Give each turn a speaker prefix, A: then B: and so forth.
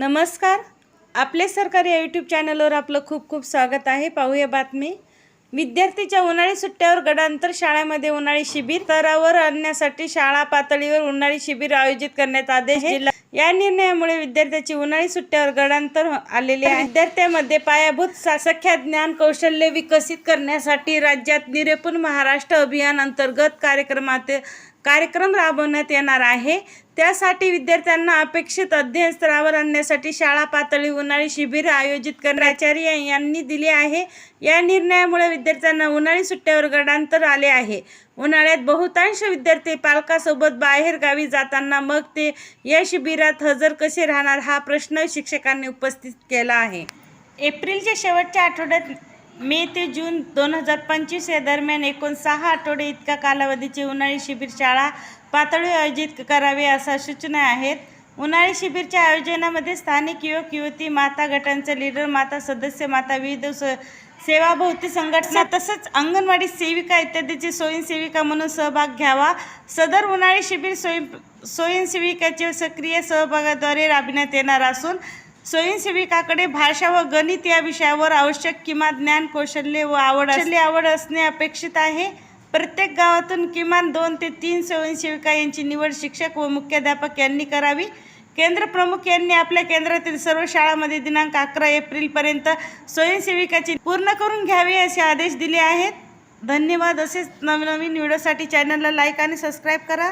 A: नमस्कार. आपले सरकारी या यूट्यूब चॅनलवर आपलं खूप खूप स्वागत आहे. पाहूया बातमी. विद्यार्थीच्या उन्हाळी सुट्ट्यावर गडांतर शाळेमध्ये उन्हाळी शिबिर स्तरावर आणण्यासाठी शाळा पातळीवर उन्हाळी शिबिर आयोजित करण्यात आदेश दिला या निर्णयामुळे विद्यार्थ्याची उन्हाळी सुट्ट्यावर गडांतर आलेले आहे. विद्यार्थ्यामध्ये पायाभूत सासख्या ज्ञान कौशल्य विकसित करण्यासाठी राज्यात निरेपून महाराष्ट्र अभियान अंतर्गत कार्यक्रमात कार्यक्रम राबवण्यात येणार आहे. त्यासाठी विद्यार्थ्यांना अपेक्षित अध्ययन स्तरावर आणण्यासाठी शाळा पातळी उन्हाळी शिबिर आयोजित करण्याचार्य यांनी दिले आहे. या निर्णयामुळे विद्यार्थ्यांना उन्हाळी सुट्ट्यावर गडांतर आले आहे. उन्हाळ्यात बहुतांश विद्यार्थी पालकासोबत बाहेरगावी जाताना मग ते या शिबिरात हजर कसे राहणार हा प्रश्न शिक्षकांनी उपस्थित केला आहे. एप्रिलच्या शेवटच्या आठवड्यात मे ते जून दोन हजार पंचवीस या दरम्यान एकूण सहा आठवडे इतका कालावधीची उन्हाळी शिबिर शाळा पातळी आयोजित करावे अशा सूचना आहेत. उन्हाळी शिबिरच्या आयोजनामध्ये स्थानिक युवक युवती माता गटांचे लीडर माता सदस्य माता विविध स सेवाभोवती संघटना तसंच अंगणवाडी सेविका इत्यादीची स्वयंसेविका म्हणून सहभाग घ्यावा. सदर उन्हाळी शिबिर स्वयं स्वयंसेविकाच्या सक्रिय सहभागाद्वारे राबविण्यात येणार असून स्वयंसेविकाकडे भाषा व गणित या विषयावर आवश्यक किमान ज्ञान कौशल्य व आवड असली आवड असणे अपेक्षित आहे. प्रत्येक गावातून किमान दोन ते तीन स्वयंसेविका यांची निवड शिक्षक व मुख्याध्यापक यांनी करावी. केंद्र प्रमुख यांनी आपल्या केंद्रातील सर्व शाळांमध्ये दिनांक अकरा एप्रिलपर्यंत स्वयंसेविकाची पूर्ण करून घ्यावी असे आदेश दिले आहेत. धन्यवाद. असेच नवनवीन व्हिडिओसाठी चॅनलला लाईक आणि सबस्क्राईब करा.